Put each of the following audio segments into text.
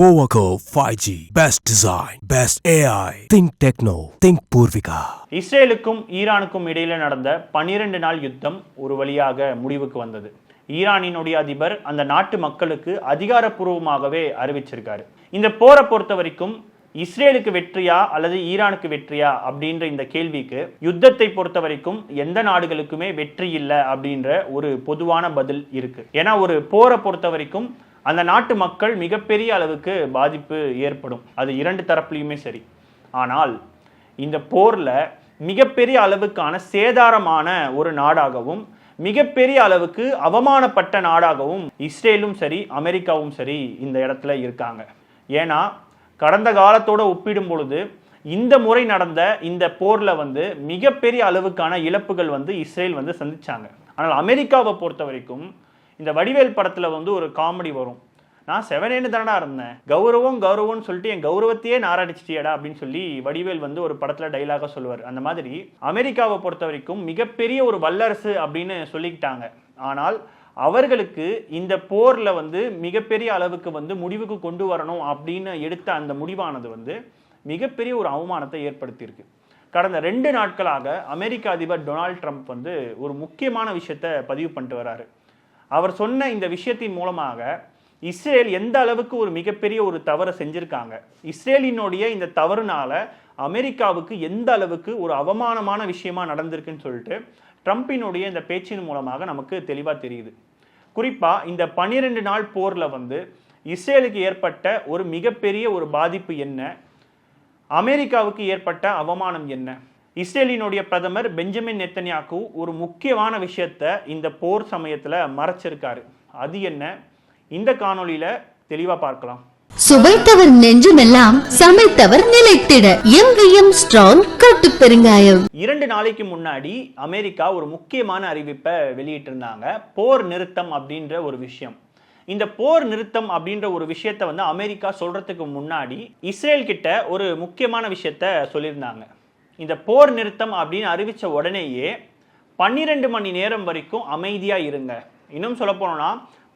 போவகோ five G best design best AI think techno think Poorvika இஸ்ரேலுக்கும் ஈரானுக்கும் இடையில நடந்த பனிரெண்டு நாள் யுத்தம் ஒரு வழியாக முடிவுக்கு வந்தது. ஈரானினுடைய அதிபர் அந்த நாட்டு மக்களுக்கு அதிகாரப்பூர்வமாகவே அறிவிச்சிருக்காரு. இந்த போரை பொறுத்த வரைக்கும் இஸ்ரேலுக்கு வெற்றியா அல்லது ஈரானுக்கு வெற்றியா அப்படின்ற இந்த கேள்விக்கு யுத்தத்தை பொறுத்த வரைக்கும் எந்த நாடுகளுக்குமே வெற்றி இல்லை அப்படின்ற ஒரு பொதுவான பதில் இருக்கு. ஏன்னா ஒரு போரை பொறுத்த வரைக்கும் அந்த நாட்டு மக்கள் மிகப்பெரிய அளவுக்கு பாதிப்பு ஏற்படும். அது இரண்டு தரப்புலையுமே சரி. ஆனால் இந்த போரில் மிகப்பெரிய அளவுக்கான சேதாரமான ஒரு நாடாகவும் மிகப்பெரிய அளவுக்கு அவமானப்பட்ட நாடாகவும் இஸ்ரேலும் சரி அமெரிக்காவும் சரி இந்த இடத்துல இருக்காங்க. ஏன்னா கடந்த காலத்தோடு ஒப்பிடும் பொழுது இந்த முறை நடந்த இந்த போரில் வந்து மிகப்பெரிய அளவுக்கான இழப்புகள் வந்து இஸ்ரேல் வந்து சந்திச்சாங்க. ஆனால் அமெரிக்காவை பொறுத்த வரைக்கும் இந்த வடிவேல் படத்தில் வந்து ஒரு காமெடி வரும். நான் செவனேன்னு தானடா இருந்தேன். கௌரவம் கௌரவம்னு சொல்லிட்டு என் கௌரவத்தையே நாராடிச்சிட்டியடா அப்படின்னு சொல்லி வடிவேல் வந்து ஒரு படத்தில் டைலாக சொல்லுவார். அந்த மாதிரி அமெரிக்காவை பொறுத்த வரைக்கும் மிகப்பெரிய ஒரு வல்லரசு அப்படின்னு சொல்லிக்கிட்டாங்க. ஆனால் அவர்களுக்கு இந்த போரில் வந்து மிகப்பெரிய அளவுக்கு வந்து முடிவுக்கு கொண்டு வரணும் அப்படின்னு எடுத்த அந்த முடிவானது வந்து மிகப்பெரிய ஒரு அவமானத்தை ஏற்படுத்தியிருக்கு. கடந்த ரெண்டு நாட்களாக அமெரிக்க அதிபர் டொனால்ட் ட்ரம்ப் வந்து ஒரு முக்கியமான விஷயத்தை பதிவு பண்ணிட்டு வராரு. அவர் சொன்ன இந்த விஷயத்தின் மூலமாக இஸ்ரேல் எந்த அளவுக்கு ஒரு மிகப்பெரிய ஒரு தவறை செஞ்சுருக்காங்க? இஸ்ரேலினுடைய இந்த தவறுனால அமெரிக்காவுக்கு எந்த அளவுக்கு ஒரு அவமானமான விஷயமா நடந்திருக்குன்னு சொல்லிட்டு ட்ரம்பினுடைய இந்த பேச்சின் மூலமாக நமக்கு தெளிவாக தெரியுது. குறிப்பாக இந்த பன்னிரெண்டு நாள் போரில் வந்து இஸ்ரேலுக்கு ஏற்பட்ட ஒரு மிகப்பெரிய ஒரு பாதிப்பு என்ன? அமெரிக்காவுக்கு ஏற்பட்ட அவமானம் என்ன? இஸ்ரேலினுடைய பிரதமர் பெஞ்சமின் நெத்தன்யாக்கு ஒரு முக்கியமான விஷயத்த இந்த போர் சமயத்துல மறைச்சிருக்காரு. அது என்ன? இந்த காணொளியில தெளிவா பார்க்கலாம். சுவைத்தவர் நெஞ்சுமெல்லாம் சமைத்தவர் நிலைத்திட. எங்கேயும் ஸ்ட்ராங் கட்டு பெருங்காயம். இரண்டு நாளைக்கு முன்னாடி அமெரிக்கா ஒரு முக்கியமான அறிவிப்பை வெளியிட்டிருந்தாங்க. போர் நிறுத்தம் அப்படின்ற ஒரு விஷயம். இந்த போர் நிறுத்தம் அப்படின்ற ஒரு விஷயத்த வந்து அமெரிக்கா சொல்றதுக்கு முன்னாடி இஸ்ரேல் கிட்ட ஒரு முக்கியமான விஷயத்த சொல்லியிருந்தாங்க. இந்த போர் நிறுத்தம் அப்படின்னு அறிவித்த உடனேயே பன்னிரெண்டு மணி நேரம் வரைக்கும் அமைதியாக இருங்க. இன்னும் சொல்ல போனோம்னா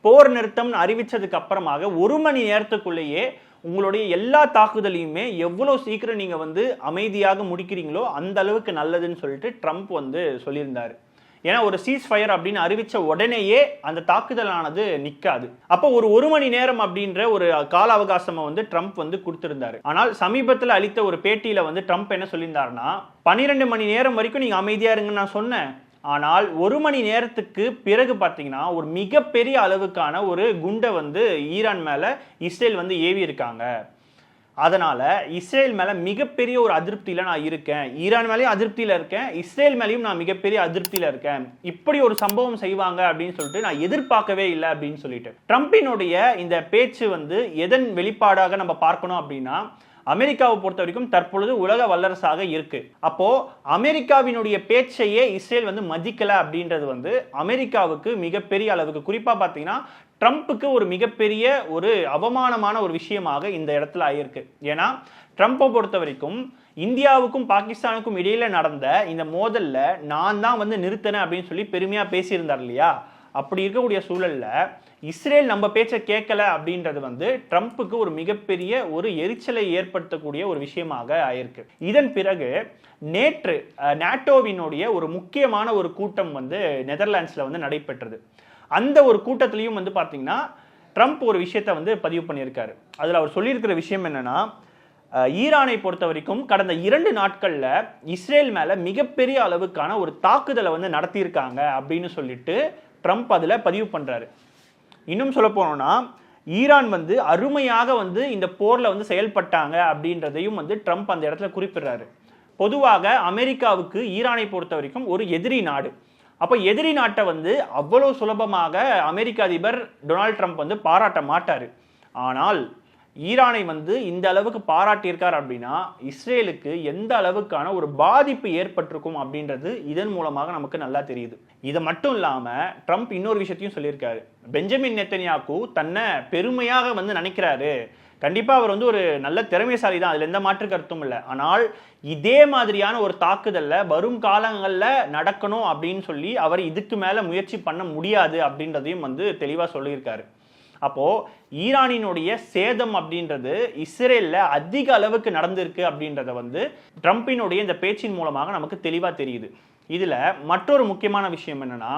போர் நிறுத்தம்னு அறிவித்ததுக்கு அப்புறமாக ஒரு மணி நேரத்துக்குள்ளேயே உங்களுடைய எல்லா தாக்குதலையுமே எவ்வளோ சீக்கிரம் நீங்கள் வந்து அமைதியாக முடிக்கிறீங்களோ அந்த அளவுக்கு நல்லதுன்னு சொல்லிட்டு ட்ரம்ப் வந்து சொல்லியிருந்தார். ஏன்னா ஒரு சீஸ் ஃபயர் அப்படின்னு அறிவித்த உடனேயே அந்த தாக்குதலானது நிற்காது அப்போ ஒரு ஒரு மணி நேரம் அப்படின்ற ஒரு கால அவகாசம் வந்து ட்ரம்ப் வந்து கொடுத்திருந்தாரு. ஆனால் சமீபத்தில் அளித்த ஒரு பேட்டியில் வந்து ட்ரம்ப் என்ன சொல்லியிருந்தாருன்னா பன்னிரெண்டு மணி நேரம் வரைக்கும் நீங்கள் அமைதியாக இருங்கன்னு நான் சொன்னேன். ஆனால் ஒரு மணி நேரத்துக்கு பிறகு பார்த்தீங்கன்னா ஒரு மிகப்பெரிய அளவுக்கான ஒரு குண்டை வந்து ஈரான் மேலே இஸ்ரேல் வந்து ஏவி இருக்காங்க அதனால் இஸ்ரேல் மேலே மிகப்பெரிய ஒரு அதிருப்தியில் நான் இருக்கேன். ஈரான் மேலேயும் அதிருப்தியில் இருக்கேன். இஸ்ரேல் மேலேயும் நான் மிகப்பெரிய அதிருப்தியில் இருக்கேன். இப்படி ஒரு சம்பவம் செய்வாங்க அப்படின்னு சொல்லிட்டு நான் எதிர்பார்க்கவே இல்லை அப்படின்னு சொல்லிட்டு. ட்ரம்பினுடைய இந்த பேச்சு வந்து எதன் வெளிப்பாடாக நம்ம பார்க்கணும் அப்படின்னா அமெரிக்காவை பொறுத்த வரைக்கும் தற்பொழுது உலக வல்லரசாக இருக்கு. அப்போ அமெரிக்காவினுடைய பேச்சையே இஸ்ரேல் வந்து மதிக்கல அப்படின்றது வந்து அமெரிக்காவுக்கு மிகப்பெரிய அளவுக்கு. குறிப்பா பார்த்தீங்கன்னா ட்ரம்ப்புக்கு ஒரு மிகப்பெரிய ஒரு அவமானமான ஒரு விஷயமாக இந்த இடத்துல ஆயிருக்கு. ஏன்னா ட்ரம்ப்பை பொறுத்த வரைக்கும் இந்தியாவுக்கும் பாகிஸ்தானுக்கும் இடையில நடந்த இந்த மோதல்ல நான் தான் வந்து நிறுத்தினேன் அப்படின்னு சொல்லி பெருமையா பேசியிருந்தார் இல்லையா? அப்படி இருக்கக்கூடிய சூழல்ல இஸ்ரேல் நம்ம பேச்சை கேட்கல அப்படின்றது வந்து ட்ரம்ப்புக்கு ஒரு மிகப்பெரிய ஒரு எரிச்சலை ஏற்படுத்தக்கூடிய ஒரு விஷயமாக ஆயிருக்கு. இதன் பிறகு நேற்று நேட்டோவினுடைய நாட்டோவினுடைய ஒரு முக்கியமான ஒரு கூட்டம் வந்து நெதர்லாண்ட்ஸில் வந்து நடைபெற்றது. அந்த ஒரு கூட்டத்திலையும் வந்து பார்த்தீங்கன்னா ட்ரம்ப் ஒரு விஷயத்தை வந்து பதிவு பண்ணியிருக்காரு. அதில் அவர் சொல்லியிருக்கிற விஷயம் என்னென்னா ஈரானை பொறுத்த வரைக்கும் கடந்த இரண்டு நாட்களில் இஸ்ரேல் மேலே மிகப்பெரிய அளவுக்கான ஒரு தாக்குதலை வந்து நடத்தியிருக்காங்க அப்படின்னு சொல்லிட்டு ட்ரம்ப் அதில் பதிவு பண்ணுறாரு இன்னும் சொல்ல போனோம்னா ஈரான் வந்து அருமையாக வந்து இந்த போரில் வந்து செயல்பட்டாங்க அப்படின்றதையும் வந்து ட்ரம்ப் அந்த இடத்துல குறிப்பிடுறாரு. பொதுவாக அமெரிக்காவுக்கு ஈரானை பொறுத்த வரைக்கும் ஒரு எதிரி நாடு. அப்போ எதிரி நாட்டை வந்து அவ்வளோ சுலபமாக அமெரிக்க அதிபர் டொனால்ட் ட்ரம்ப் வந்து பாராட்ட மாட்டார். ஆனால் ஈரானை வந்து இந்த அளவுக்கு பாராட்டியிருக்கார் அப்படின்னா இஸ்ரேலுக்கு எந்த அளவுக்கான ஒரு பாதிப்பு ஏற்பட்டிருக்கும் அப்படின்றது இதன் மூலமாக நமக்கு நல்லா தெரியுது. இது மட்டும் இல்லாமல் ட்ரம்ப் இன்னொரு விஷயத்தையும் சொல்லியிருக்காரு. பெஞ்சமின் நெத்தன்யாக்கு தன்னை பெருமையாக வந்து நினைக்கிறாரு. கண்டிப்பா அவர் வந்து ஒரு நல்ல திறமைசாலி தான் அதுல எந்த மாற்று கருத்தும் இல்லை. ஆனால் இதே மாதிரியான ஒரு தாக்குதல்ல வரும் காலங்கள்ல நடக்கணும் அப்படின்னு சொல்லி அவர் இதுக்கு மேல முயற்சி பண்ண முடியாது அப்படின்றதையும் வந்து தெளிவா சொல்லியிருக்காரு. அப்போது ஈரானினுடைய சேதம் அப்படின்றது இஸ்ரேலில் அதிக அளவுக்கு நடந்திருக்கு அப்படின்றத வந்து ட்ரம்ப்பினுடைய இந்த பேச்சின் மூலமாக நமக்கு தெளிவாக தெரியுது. இதில் மற்றொரு முக்கியமான விஷயம் என்னன்னா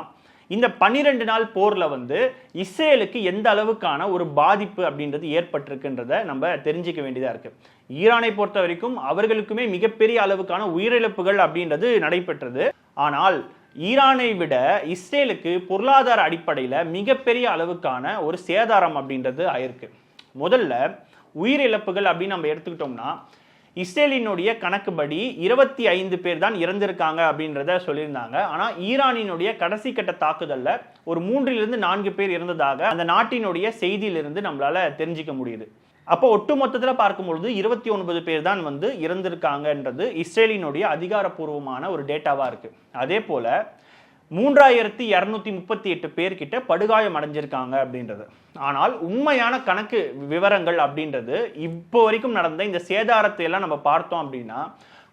இந்த பன்னிரெண்டு நாள் போரில் வந்து இஸ்ரேலுக்கு எந்த அளவுக்கான ஒரு பாதிப்பு அப்படின்றது ஏற்பட்டிருக்குன்றத நம்ம தெரிஞ்சிக்க வேண்டியதாக இருக்குது ஈரானை பொறுத்த வரைக்கும் அவர்களுக்குமே மிகப்பெரிய அளவுக்கான உயிரிழப்புகள் அப்படின்றது நடைபெற்றது. ஆனால் ஈரானை விட இஸ்ரேலுக்கு பொருளாதார அடிப்படையில் மிகப்பெரிய அளவுக்கான ஒரு சேதாரம் அப்படின்றது ஆயிருக்கு. முதல்ல உயிரிழப்புகள் அப்படின்னு நம்ம எடுத்துக்கிட்டோம்னா இஸ்ரேலினுடைய கணக்குப்படி இருபத்தி ஐந்து பேர் தான் இறந்திருக்காங்க அப்படின்றத சொல்லியிருந்தாங்க. ஆனால் ஈரானினுடைய கடைசி கட்ட தாக்குதலில் ஒரு மூன்றிலிருந்து நான்கு பேர் இறந்ததாக அந்த நாட்டினுடைய செய்தியிலிருந்து நம்மளால் தெரிஞ்சுக்க முடியுது. அப்போ ஒட்டு மொத்தத்தில் பார்க்கும்பொழுது இருபத்தி ஒன்பது பேர் தான் வந்து இறந்திருக்காங்கன்றது இஸ்ரேலினுடைய அதிகாரப்பூர்வமான ஒரு டேட்டாவாக இருக்குது அதே போல் மூன்றாயிரத்தி இரநூத்தி முப்பத்தி எட்டு பேர்கிட்ட படுகாயம் அடைஞ்சிருக்காங்க அப்படின்றது. ஆனால் உண்மையான கணக்கு விவரங்கள் அப்படின்றது இப்போ வரைக்கும் நடந்த இந்த சேதாரத்தை எல்லாம் நம்ம பார்த்தோம் அப்படின்னா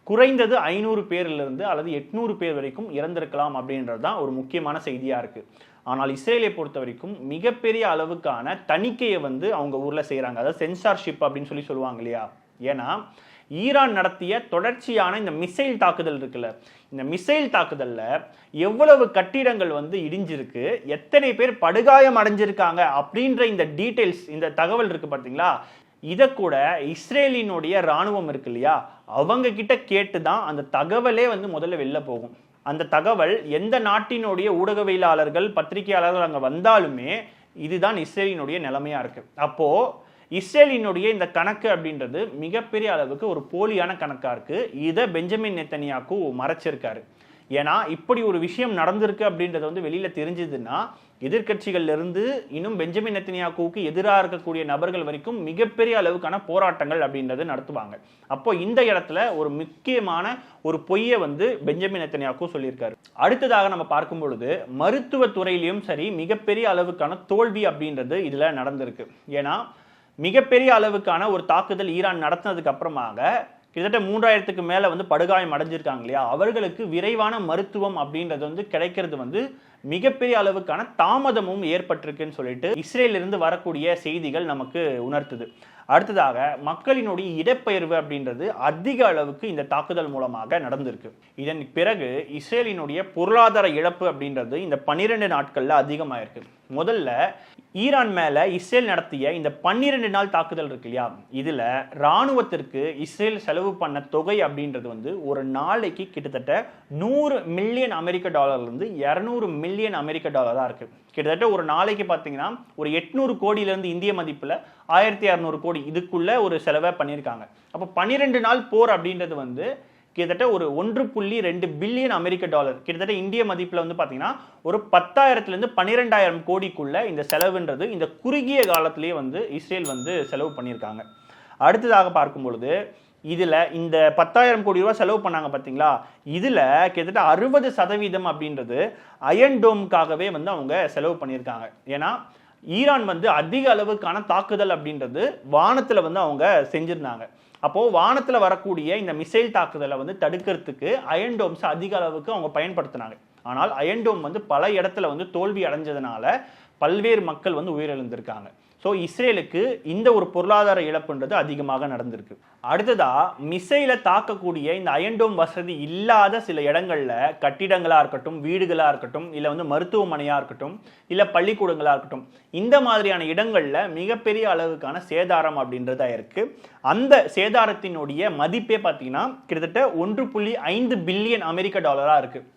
குறைந்தது ஐநூறு பேர்லேருந்து அல்லது எட்நூறு பேர் வரைக்கும் இறந்திருக்கலாம் அப்படின்றது தான் ஒரு முக்கியமான செய்தியாக இருக்குது ஆனால் இஸ்ரேலை பொறுத்த வரைக்கும் மிகப்பெரிய அளவுக்கான தணிக்கையை வந்து அவங்க ஊரில் செய்கிறாங்க அதாவது சென்சார்ஷிப் அப்படின்னு சொல்லி சொல்லுவாங்க இல்லையா? ஏன்னா ஈரான் நடத்திய தொடர்ச்சியான இந்த மிசைல் தாக்குதல் இருக்குல்ல இந்த மிசைல் தாக்குதலில் எவ்வளவு கட்டிடங்கள் வந்து இடிஞ்சிருக்கு எத்தனை பேர் படுகாயம் அடைஞ்சிருக்காங்க அப்படின்ற இந்த டீட்டெயில்ஸ் இந்த தகவல் இருக்கு பார்த்தீங்களா? இதை கூட இஸ்ரேலினுடைய ராணுவம் இருக்கு இல்லையா? அவங்க கிட்ட கேட்டு தான் அந்த தகவலே வந்து முதல்ல வெளில போகும். அந்த தகவல் எந்த நாட்டினுடைய ஊடகவியலாளர்கள் பத்திரிகையாளர்கள் அங்கே வந்தாலுமே இதுதான் இஸ்ரேலினுடைய நிலைமையாக இருக்குது அப்போது இஸ்ரேலினுடைய இந்த கணக்கு அப்படின்றது மிகப்பெரிய அளவுக்கு ஒரு போலியான கணக்காக இருக்குது இதை பெஞ்சமின் நெத்தனியாக்கு மறைச்சிருக்காரு. ஏன்னா இப்படி ஒரு விஷயம் நடந்திருக்கு அப்படின்றது வந்து வெளியில தெரிஞ்சதுன்னா எதிர்க்கட்சிகள்ல இருந்து இன்னும் பெஞ்சமின் நெத்தனியாக்குவுக்கு எதிராக இருக்கக்கூடிய நபர்கள் வரைக்கும் மிகப்பெரிய அளவுக்கான போராட்டங்கள் அப்படின்றது நடத்துவாங்க. அப்போ இந்த இடத்துல ஒரு முக்கியமான ஒரு பொய்யை வந்து பெஞ்சமின் நெத்தனியாக்கு சொல்லியிருக்காரு. அடுத்ததாக நம்ம பார்க்கும் பொழுது மருத்துவ துறையிலையும் சரி மிகப்பெரிய அளவுக்கான தோல்வி அப்படின்றது இதுல நடந்திருக்கு. ஏன்னா மிகப்பெரிய அளவுக்கான ஒரு தாக்குதல் ஈரான் நடத்தினதுக்கு அப்புறமாக கிட்டத்தட்ட மூன்றாயிரத்துக்கு மேலே வந்து படுகாயம் அடைஞ்சிருக்காங்க இல்லையா? அவர்களுக்கு விரைவான மருத்துவம் அப்படின்றது வந்து கிடைக்கிறது வந்து மிகப்பெரிய அளவுக்கான தாமதமும் ஏற்பட்டிருக்குன்னு சொல்லிட்டு இஸ்ரேலிருந்து வரக்கூடிய செய்திகள் நமக்கு உணர்த்துது. அடுத்ததாக மக்களினுடைய இடப்பெயர்வு அப்படின்றது அதிக அளவுக்கு இந்த தாக்குதல் மூலமாக நடந்திருக்கு. இதன் பிறகு இஸ்ரேலினுடைய பொருளாதார இழப்பு அப்படின்றது இந்த பன்னிரெண்டு நாட்கள்ல அதிகமாயிருக்கு. முதல்ல ஈரான் மேல இஸ்ரேல் நடத்திய இந்த பன்னிரெண்டு நாள் தாக்குதல் இருக்கு இல்லையா? இதுல ராணுவத்திற்கு இஸ்ரேல் செலவு பண்ண தொகை அப்படின்றது வந்து ஒரு நாளைக்கு கிட்டத்தட்ட நூறு மில்லியன் அமெரிக்க டாலர்ல இருந்து இருநூறு மில்லியன் அமெரிக்க டாலர் தான் இருக்குது கிட்டத்தட்ட ஒரு நாளைக்கு பார்த்தீங்கன்னா ஒரு எட்நூறு கோடியிலேருந்து இந்திய மதிப்பில் ஆயிரத்தி இரநூறு கோடி இதுக்குள்ளே ஒரு செலவை பண்ணியிருக்காங்க. அப்போ பன்னிரெண்டு நாள் போர் அப்படின்றது வந்து கிட்டத்தட்ட ஒரு ஒன்று புள்ளி ரெண்டு பில்லியன் அமெரிக்க டாலர் கிட்டத்தட்ட இந்திய மதிப்பில் வந்து பார்த்தீங்கன்னா ஒரு பத்தாயிரத்துலேருந்து பன்னிரெண்டாயிரம் கோடிக்குள்ள இந்த செலவுன்றது இந்த குறுகிய காலத்திலேயே வந்து இஸ்ரேல் வந்து செலவு பண்ணியிருக்காங்க. அடுத்ததாக பார்க்கும் பொழுது இதில் இந்த பத்தாயிரம் கோடி ரூபா செலவு பண்ணாங்க பார்த்தீங்களா இதில் கிட்டத்தட்ட அறுபது சதவீதம் அப்படின்றது அயன் டோம்காகவே வந்து அவங்க செலவு பண்ணியிருக்காங்க. ஏன்னா ஈரான் வந்து அதிக அளவுக்கான தாக்குதல் அப்படின்றது வானத்தில் வந்து அவங்க செஞ்சுருந்தாங்க. அப்போது வானத்தில் வரக்கூடிய இந்த மிசைல் தாக்குதலை வந்து தடுக்கிறதுக்கு அயன் டோம்ஸ் அதிக அளவுக்கு அவங்க பயன்படுத்தினாங்க. ஆனால் அயன்டோம் வந்து பல இடத்துல வந்து தோல்வி அடைஞ்சதுனால பல்வேறு மக்கள் வந்து உயிரிழந்திருக்காங்க. ஸோ இஸ்ரேலுக்கு இந்த ஒரு பொருளாதார இழப்புன்றது அதிகமாக நடந்திருக்கு. அடுத்ததாக மிசைலை தாக்கக்கூடிய இந்த அயன்டோம் வசதி இல்லாத சில இடங்களில் கட்டிடங்களாக இருக்கட்டும் வீடுகளாக இருக்கட்டும் இல்லை வந்து மருத்துவமனையாக இருக்கட்டும் இல்லை பள்ளிக்கூடங்களாக இருக்கட்டும் இந்த மாதிரியான இடங்களில் மிகப்பெரிய அளவுக்கான சேதாரம் அப்படின்றதா இருக்கு. அந்த சேதாரத்தினுடைய மதிப்பே பார்த்தீங்கன்னா கிட்டத்தட்ட ஒன்று புள்ளி ஐந்து பில்லியன் அமெரிக்க டாலராக இருக்குது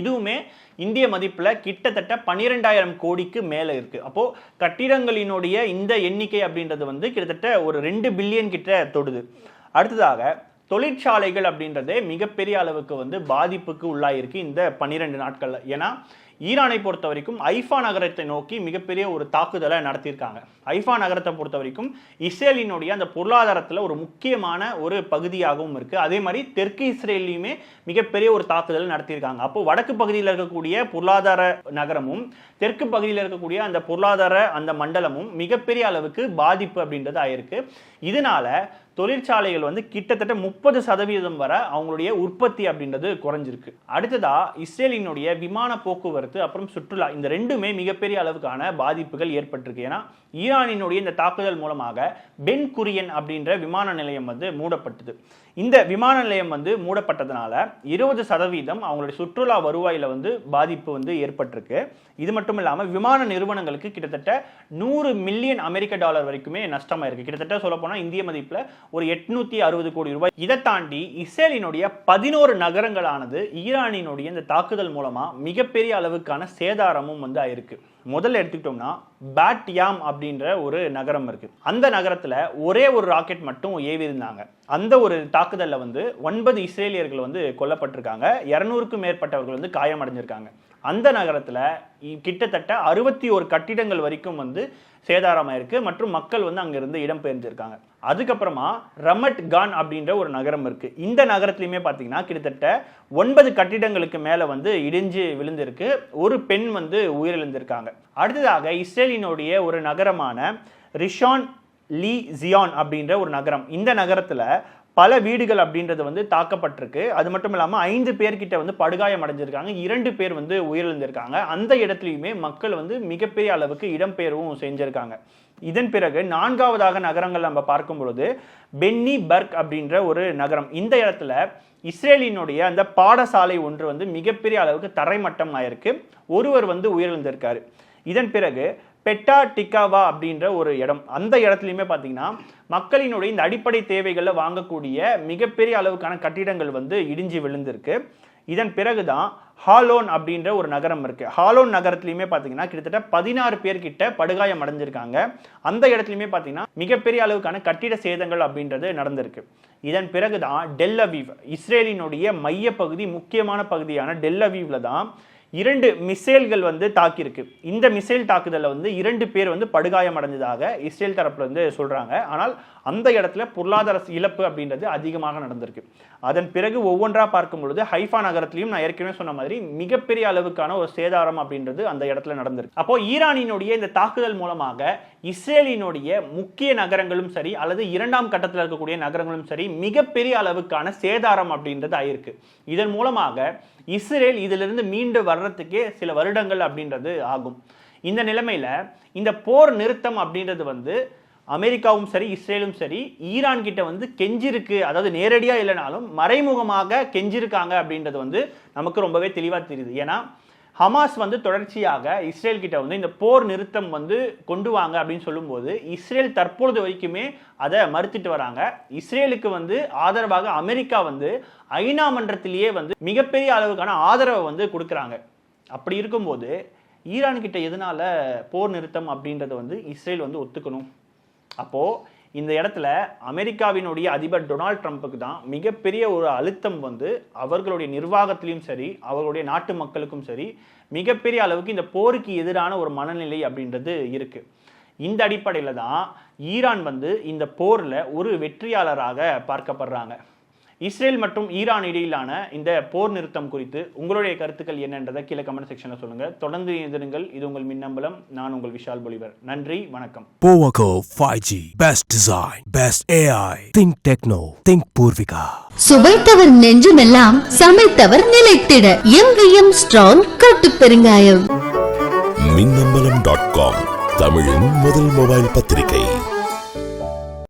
இதுவுமே இந்திய மதிப்பில் கிட்டத்தட்ட பன்னிரெண்டாயிரம் கோடிக்கு மேலே இருக்குது அப்போது கட்டிடங்களினுடைய இந்த எண்ணிக்கை அப்படின்றது வந்து கிட்டத்தட்ட ஒரு ரெண்டு பில்லியன் கிட்ட தொடுது. அடுத்ததாக தொழிற்சாலைகள் அப்படின்றதே மிகப்பெரிய அளவுக்கு வந்து பாதிப்புக்கு உள்ளாயிருக்கு இந்த பன்னிரெண்டு நாட்களில். ஏன்னா ஈரானை பொறுத்த வரைக்கும் ஐஃபா நகரத்தை நோக்கி மிகப்பெரிய ஒரு தாக்குதலை நடத்தியிருக்காங்க. ஐஃபா நகரத்தை பொறுத்த வரைக்கும் இஸ்ரேலினுடைய அந்த பொருளாதாரத்தில் ஒரு முக்கியமான ஒரு பகுதியாகவும் இருக்குது அதே மாதிரி தெற்கு இஸ்ரேல்லையுமே மிகப்பெரிய ஒரு தாக்குதலை நடத்தியிருக்காங்க. அப்போ வடக்கு பகுதியில் இருக்கக்கூடிய பொருளாதார நகரமும் தெற்கு பகுதியில் இருக்கக்கூடிய அந்த பொருளாதார அந்த மண்டலமும் மிகப்பெரிய அளவுக்கு பாதிப்பு அப்படின்றது ஆயிருக்கு இதனால தொழிற்சாலைகள் வந்து கிட்டத்தட்ட முப்பது சதவீதம் வரை அவங்களுடைய உற்பத்தி அப்படின்றது குறைஞ்சிருக்கு. அடுத்ததா இஸ்ரேலினுடைய விமான போக்குவரத்து அப்புறம் சுற்றுலா இந்த ரெண்டுமே மிகப்பெரிய அளவுக்கான பாதிப்புகள் ஏற்பட்டிருக்கு. ஏன்னா ஈரானினுடைய இந்த தாக்குதல் மூலமாக பென் குரியன் அப்படின்ற விமான நிலையம் வந்து மூடப்பட்டது. இந்த விமான நிலையம் வந்து மூடப்பட்டதுனால இருபது சதவீதம் அவங்களுடைய சுற்றுலா வருவாயில வந்து பாதிப்பு வந்து ஏற்பட்டிருக்கு. இது மட்டும் இல்லாமல் விமான நிறுவனங்களுக்கு கிட்டத்தட்ட நூறு மில்லியன் அமெரிக்க டாலர் வரைக்குமே நஷ்டமாயிருக்கு. கிட்டத்தட்ட சொல்ல போனால் இந்திய மதிப்பில் ஒரு எட்நூத்தி அறுபது கோடி ரூபாய். இதை தாண்டி இஸ்ரேலினுடைய பதினோரு நகரங்களானது ஈரானினுடைய இந்த தாக்குதல் மூலமாக மிகப்பெரிய அளவுக்கான சேதாரமும் வந்து ஆயிருக்கு. முதல்ல எடுத்துக்கிட்டோம்னா பேட்யாம் அப்படின்ற ஒரு நகரம் இருக்குது அந்த நகரத்தில் ஒரே ஒரு ராக்கெட் மட்டும் ஏவி இருந்தாங்க அந்த ஒரு தாக்குதலில் வந்து ஒன்பது இஸ்ரேலியர்கள் வந்து கொல்லப்பட்டிருக்காங்க. இரநூறுக்கும் மேற்பட்டவர்கள் வந்து காயமடைஞ்சிருக்காங்க. அந்த நகரத்தில் இ- கிட்டத்தட்ட அறுபத்தி ஒரு கட்டிடங்கள் வரைக்கும் வந்து சேதாரமாயிருக்கு. மற்றும் மக்கள் வந்து அங்கிருந்து இடம்பெயர்ந்திருக்காங்க. அதுக்கப்புறமா ரமட் கான் அப்படின்ற ஒரு நகரம் இருக்கு. இந்த நகரத்துலையுமே பார்த்தீங்கன்னா கிட்டத்தட்ட ஒன்பது கட்டிடங்களுக்கு மேலே வந்து இடிஞ்சு விழுந்திருக்கு. ஒரு பெண் வந்து உயிரிழந்திருக்காங்க. அடுத்ததாக இஸ்ரேலினுடைய ஒரு நகரமான ரிஷான் லீ ஜியான் அப்படின்ற ஒரு நகரம். இந்த நகரத்துல பல வீடுகள் அப்படின்றது வந்து தாக்கப்பட்டிருக்கு. அது மட்டும் இல்லாமல் ஐந்து பேர்கிட்ட வந்து படுகாயம் அடைஞ்சிருக்காங்க. இரண்டு பேர் வந்து உயிரிழந்திருக்காங்க. அந்த இடத்துலையுமே மக்கள் வந்து மிகப்பெரிய அளவுக்கு இடம்பெயர்வும் செஞ்சிருக்காங்க. இதன் பிறகு நான்காவதாக நகரங்கள் நம்ம பார்க்கும் பொழுது பென்னி பர்க் அப்படின்ற ஒரு நகரம். இந்த இடத்துல இஸ்ரேலினுடைய அந்த பாடசாலை ஒன்று வந்து மிகப்பெரிய அளவுக்கு தரைமட்டம் ஆயிருக்கு. ஒருவர் வந்து உயிரிழந்திருக்காரு. இதன் பிறகு பெட்டா டிக்காவா அப்படின்ற ஒரு இடம். அந்த இடத்துலையுமே பார்த்தீங்கன்னா மக்களினுடைய இந்த அடிப்படை தேவைகளை வாங்கக்கூடிய மிகப்பெரிய அளவுக்கான கட்டிடங்கள் வந்து இடிஞ்சு விழுந்திருக்கு. இதன் பிறகுதான் ஹாலோன் அப்படின்ற ஒரு நகரம் இருக்குது ஹாலோன் நகரத்துலையுமே பார்த்தீங்கன்னா கிட்டத்தட்ட பதினாறு பேர்கிட்ட படுகாயம் அடைஞ்சிருக்காங்க. அந்த இடத்துலையுமே பார்த்தீங்கன்னா மிகப்பெரிய அளவுக்கான கட்டிட சேதங்கள் அப்படின்றது நடந்திருக்கு. இதன் பிறகுதான் டெல் அவீவ் இஸ்ரேலினுடைய மையப்பகுதி முக்கியமான பகுதியான டெல் அவீவ்ல தான் இரண்டு மிசைல்கள் வந்து தாக்கியிருக்கு. இந்த மிசைல் தாக்குதலில் வந்து இரண்டு பேர் வந்து படுகாயம் அடைஞ்சதாக இஸ்ரேல் தரப்புல வந்து சொல்கிறாங்க ஆனால் அந்த இடத்துல பொருளாதார இழப்பு அப்படின்றது அதிகமாக நடந்திருக்கு. அதன் பிறகு ஒவ்வொன்றா பார்க்கும் பொழுது ஹைஃபா நகரத்திலையும் நான் ஏற்கனவே சொன்ன மாதிரி மிகப்பெரிய அளவுக்கான ஒரு சேதாரம் அப்படின்றது அந்த இடத்துல நடந்திருக்கு. அப்போ ஈரானினுடைய இந்த தாக்குதல் மூலமாக இஸ்ரேலினுடைய முக்கிய நகரங்களும் சரி அல்லது இரண்டாம் கட்டத்தில் இருக்கக்கூடிய நகரங்களும் சரி மிகப்பெரிய அளவுக்கான சேதாரம் அப்படின்றது ஆயிருக்கு. இதன் மூலமாக இஸ்ரேல் இதிலிருந்து மீண்டு வர்றதுக்கே சில வருடங்கள் அப்படின்றது ஆகும். இந்த நிலைமையில் இந்த போர் நிறுத்தம் அப்படின்றது வந்து அமெரிக்காவும் சரி இஸ்ரேலும் சரி ஈரான் கிட்ட வந்து கெஞ்சிருக்கு. அதாவது நேரடியாக இல்லைனாலும் மறைமுகமாக கெஞ்சிருக்காங்க அப்படின்றது வந்து நமக்கு ரொம்பவே தெளிவாக தெரியுது. ஏன்னா ஹமாஸ் வந்து தொடர்ச்சியாக இஸ்ரேல் கிட்ட வந்து இந்த போர் நிறுத்தம் வந்து கொண்டு வாங்க அப்படின்னு சொல்லும்போது இஸ்ரேல் தற்பொழுது வரைக்குமே அதை மறுத்துட்டு வராங்க. இஸ்ரேலுக்கு வந்து ஆதரவாக அமெரிக்கா வந்து ஐநா மன்றத்திலேயே வந்து மிகப்பெரிய அளவுக்கான ஆதரவை வந்து கொடுக்குறாங்க. அப்படி இருக்கும்போது ஈரான் கிட்ட எதனால போர் நிறுத்தம் அப்படின்றத வந்து இஸ்ரேல் வந்து ஒத்துக்கணும்? அப்போது இந்த இடத்துல அமெரிக்காவினுடைய அதிபர் டொனால்ட் ட்ரம்ப்புக்கு தான் மிகப்பெரிய ஒரு அழுத்தம் வந்து அவர்களுடைய நிர்வாகத்திலையும் சரி அவர்களுடைய நாட்டு மக்களுக்கும் சரி மிகப்பெரிய அளவுக்கு இந்த போருக்கு எதிரான ஒரு மனநிலை அப்படின்றது இருக்குது இந்த அடிப்படையில் தான் ஈரான் வந்து இந்த போரில் ஒரு வெற்றியாளராக பார்க்கப்படுறாங்க. இஸ்ரேல் மற்றும் ஈரான் இடையிலான இந்த போர் நிறுத்தம் குறித்து உங்களுடைய கருத்துக்கள் என்னன்றதை கீழே கமெண்ட் செக்ஷனில் சொல்லுங்க தொடர்ந்து எதிருங்கள் இது உங்கள் மின்னம்பலம் நான் உங்கள் விஷால் பொலிவர் நன்றி வணக்கம் Powaco 5G. Best design. Best AI. Think techno. Think Purvika. சுவைத்தவர் நெஞ்சுமெல்லாம் சமைத்தவர் நிலைத்திட எங்கேயும் ஸ்ட்ராங் கட்டு பெருங்காயம் மின்னம்பலம் டாட் காம் தமிழின் முதல் மொபைல் பத்திரிகை